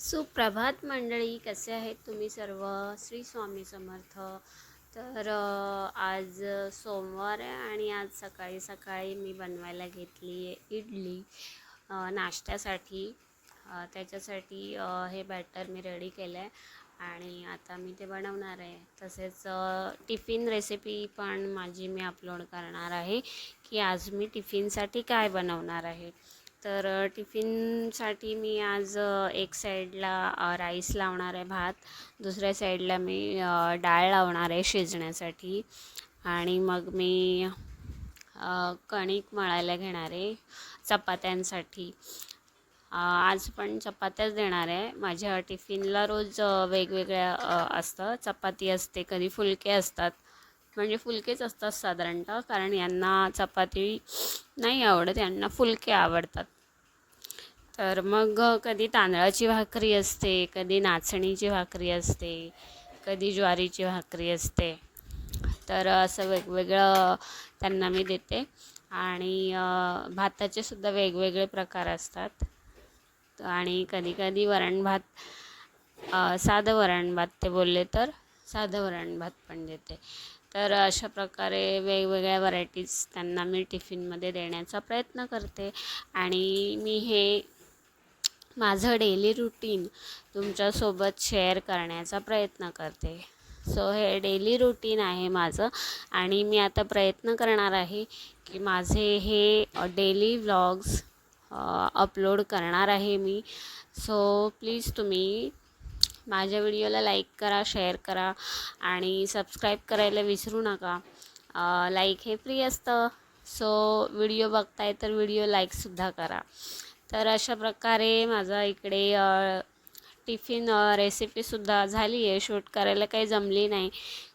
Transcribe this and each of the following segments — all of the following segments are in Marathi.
सुप्रभात मंडळी कसे आहेत तुम्ही सर्व? श्री स्वामी समर्थ. तर आज सोमवार आहे आणि आज सकाळी सकाळी मी बनवायला घेतली आहे इडली नाश्त्यासाठी. त्याच्यासाठी हे बॅटर मी रेडी केलं आहे आणि आता मी ते बनवणार आहे. तसेच टिफिन रेसिपी पण माझी मी अपलोड करणार आहे की आज मी टिफिनसाठी काय बनवणार आहे. तर टिफिनसाठी मी आज एक साईडला राईस लावणार आहे भात दुसऱ्या साईडला मी डाळ लावणार आहे शिजण्यासाठी आणि मग मी कणिक मळायला घेणार आहे चपात्यांसाठी. आज पण चपात्याच देणार आहे. माझ्या टिफिनला रोज वेगवेगळ्या असतं. चपाती असते कधी फुलके असतात. म्हणजे फुलकेच असतात साधारणतः कारण यांना चपाती नाही आवडत यांना फुलके आवडतात. तर मग कधी तांदळाची भाकरी असते कधी नाचणीची भाकरी असते कधी ज्वारीची भाकरी असते. तर असं वेगवेगळं त्यांना मी देते. आणि भाताचे सुद्धा वेगवेगळे प्रकार असतात. आणि कधी कधी वरण भात साधं वरण भात ते बोलले तर साधं वरण भात पण देते. तर अशा प्रकारे वेगवेगळ्या व्हरायटीज त्यांना मी टिफिनमध्ये देण्याचा प्रयत्न करते. आणि मी हे माझं डेली रुटीन तुमच्यासोबत शेअर करण्याचा प्रयत्न करते. सो हे डेली रुटीन आहे माझं. आणि मी आता प्रयत्न करणार आहे की माझे हे डेली व्लॉग्स अपलोड करणार आहे मी. सो प्लीज तुम्ही माझ्या व्हिडिओला लाईक करा शेअर करा आणि सबस्क्राईब करायला विसरू नका. लाईक हे फ्री असतं. सो व्हिडिओ बघताय तर व्हिडिओ लाईकसुद्धा करा. तर अशा प्रकारे माझा इकडे टिफिन रेसिपीसुद्धा झाली आहे. शूट करायला काही जमली नाही.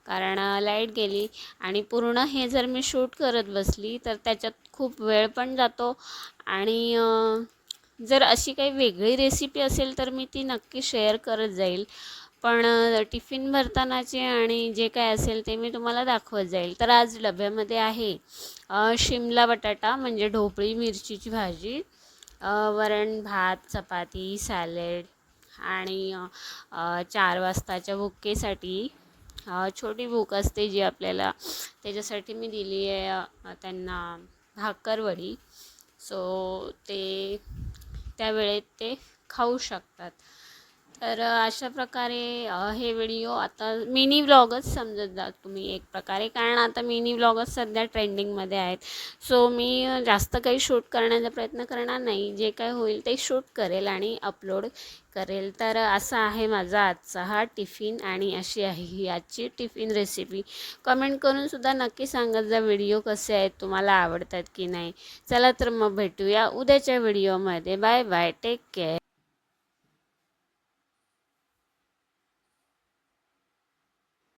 कारण लाइट गेली आणि पूर्ण हे जर मी शूट करत बसली तर त्याच्यात खूप वेळ पण जातो आणि जर अशी काही वेगळी रेसिपी असेल तर मी ती नक्की शेअर करत जाईल. पण टिफिन भरतानाचे आणि जे काय असेल ते मी तुम्हाला दाखवत जाईल. तर आज डब्यामध्ये आहे शिमला बटाटा म्हणजे ढोपळी मिरचीची भाजी वरण भात चपाती सॅलेड आणि चार वाजताच्या भुकेसाठी छोटी भूक असते जी आपल्याला त्याच्यासाठी मी दिली आहे त्यांना भाकरवडी. सो ते त्या वेळेत ते खाऊ शकतात. तर अशा प्रकारे हे व्हिडिओ आता मिनी व्लॉगच समजत जा तुम्ही एक प्रकारे. कारण आता मिनी व्लॉगच सध्या ट्रेंडिंगमध्ये आहेत. सो मी जास्त काही शूट करण्याचा प्रयत्न करणार नाही. जे काय होईल ते शूट करेल आणि अपलोड करेल. तर असा आहे माझा आजचा हा टिफिन आणि अशी आहे ही आजची टिफिन रेसिपी कमेंट करूनसुद्धा नक्की सांगत जा व्हिडिओ कसे आहेत तुम्हाला आवडतात की नाही. चला तर मग भेटूया उद्याच्या व्हिडिओमध्ये. Bye bye take care